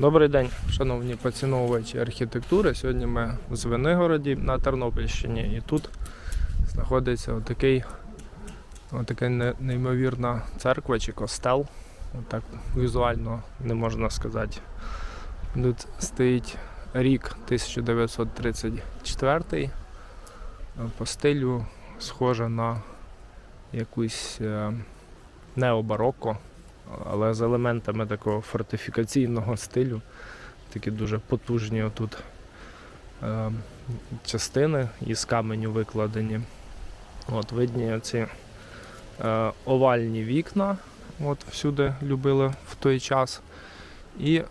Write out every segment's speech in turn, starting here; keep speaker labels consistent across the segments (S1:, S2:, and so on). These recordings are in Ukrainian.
S1: Добрий день, шановні поціновувачі архітектури. Сьогодні ми в Звенигороді на Тернопільщині і тут знаходиться отакий, отака неймовірна церква чи костел. Так візуально не можна сказати. Тут стоїть рік 1934. По стилю схоже на якусь е, необароко але з елементами такого фортифікаційного стилю. Такі дуже потужні отут е, частини із каменю викладені. От, видні оці е, овальні вікна, от всюди любили в той час. І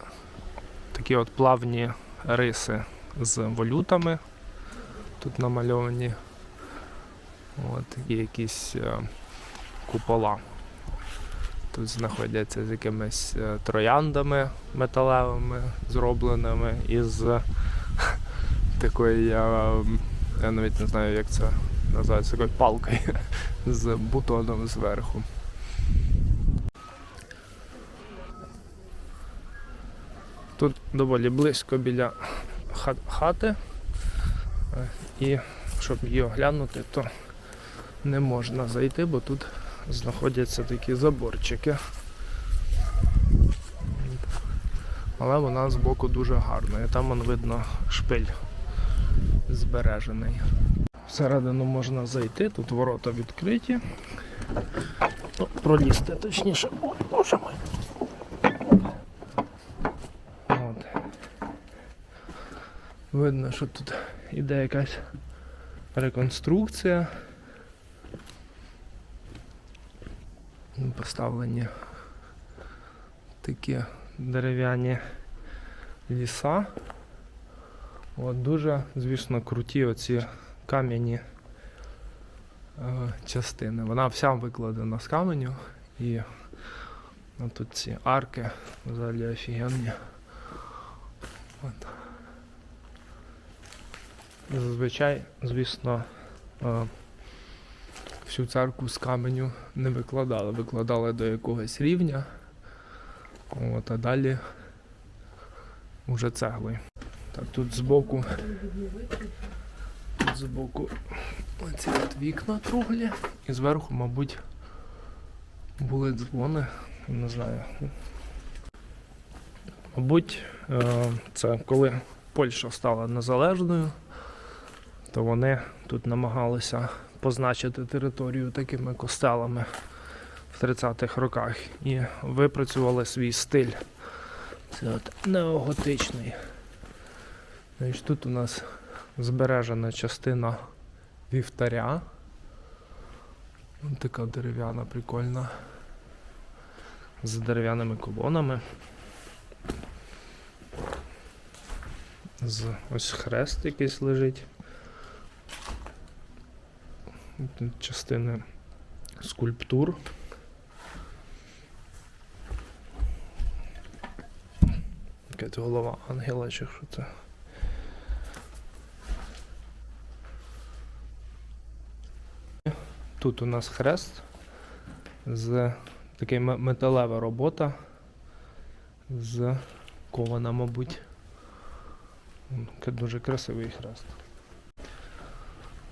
S1: такі от плавні риси з валютами тут намальовані. От, і якісь е, купола тут знаходяться з якимись е, трояндами металевими зробленими із такої, я, я навіть не знаю, як це називається, такою палкою з бутоном зверху. Тут доволі близько біля хат- хати, е, і щоб її оглянути, то не можна зайти, бо тут знаходяться такі заборчики. Але вона збоку дуже гарна. І там вон видно шпиль збережений. Всередину можна зайти, тут ворота відкриті. Ну, пролізти точніше. Ой, боже мой. От. Видно, що тут іде якась реконструкція. Поставлені такі дерев'яні ліса. От дуже, звісно, круті оці кам'яні е, частини. Вона вся викладена з каменю і тут ці арки взагалі офігенні. От. Зазвичай, звісно, е, всю церкву з каменю не викладали, викладали до якогось рівня, от, а далі вже цеглою. Так, тут збоку, тут збоку оці от вікна круглі, і зверху, мабуть, були дзвони, не знаю. Мабуть, е, це коли Польща стала незалежною, то вони тут намагалися позначити територію такими костелами в 30-х роках і випрацювали свій стиль. Це от неоготичний. Значить, Тут у нас збережена частина вівтаря. Ось така дерев'яна, прикольна. З дерев'яними колонами. З ось хрест якийсь лежить. Частини скульптур. Якась голова ангела чи що це. Тут у нас хрест з така металева робота з кована, мабуть. Дуже красивий хрест.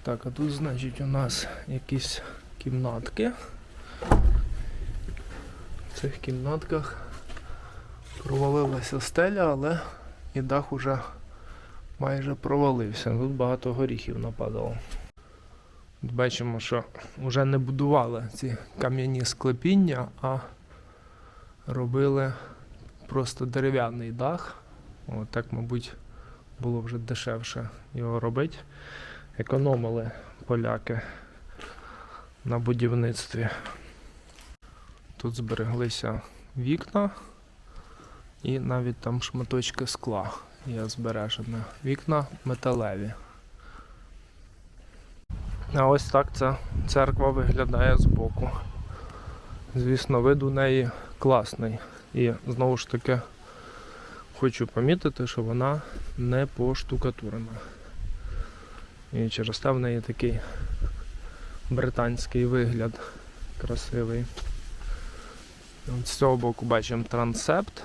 S1: Так, а тут, значить, у нас якісь кімнатки. В цих кімнатках провалилася стеля, але і дах уже майже провалився. Тут багато горіхів нападало. Тут бачимо, що вже не будували ці кам'яні склепіння, а робили просто дерев'яний дах. От так, мабуть, було вже дешевше його робити економили поляки на будівництві. Тут збереглися вікна і навіть там шматочки скла є збережені. Вікна металеві. А ось так ця церква виглядає збоку. Звісно, вид у неї класний. І знову ж таки хочу помітити, що вона не поштукатурена. І через те в неї такий британський вигляд красивий. От з цього боку бачимо трансепт.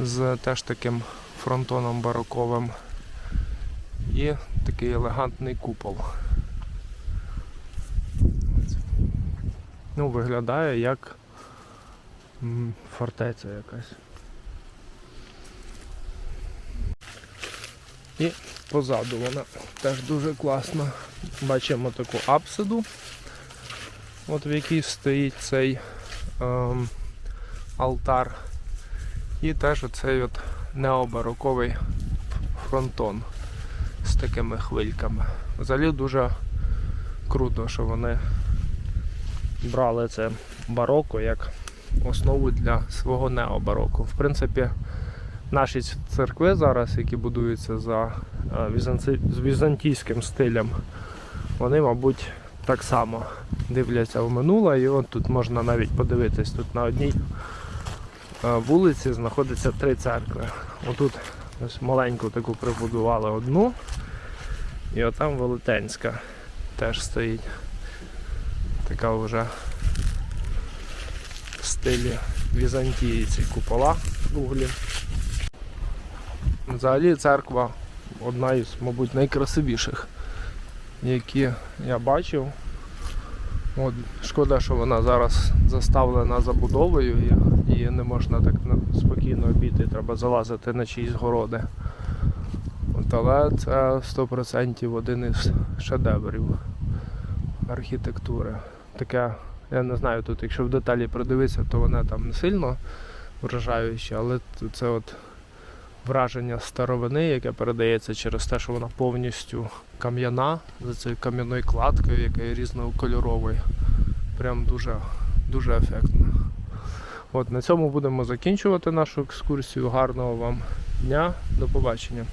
S1: з теж таким фронтоном бароковим. І такий елегантний купол. Ну, виглядає як фортеця якась. І позаду вона теж дуже класна. Бачимо таку апсиду, от в якій стоїть цей ем, алтар. І теж оцей от необароковий фронтон з такими хвильками. Взагалі дуже круто, що вони брали це бароко як основу для свого необароко. В принципі, наші церкви зараз, які будуються за е, візанці- з візантійським стилем, вони, мабуть, так само дивляться в минуле. І от тут можна навіть подивитись, тут на одній е, вулиці знаходиться три церкви. Отут ось маленьку таку прибудували одну, і отам Велетенська теж стоїть. Така вже в стилі Візантії ці купола круглі. Взагалі церква одна із, мабуть, найкрасивіших, які я бачив. От, шкода, що вона зараз заставлена забудовою і її не можна так спокійно обійти, треба залазити на чиїсь городи. От, але це 100% один із шедеврів архітектури. Таке, я не знаю, тут якщо в деталі придивитися, то вона там не сильно вражаюча, але це от враження старовини, яке передається через те, що вона повністю кам'яна, за цією кам'яною кладкою, яка є різнокольоровою. Прям дуже, дуже ефектно. От на цьому будемо закінчувати нашу екскурсію. Гарного вам дня, до побачення.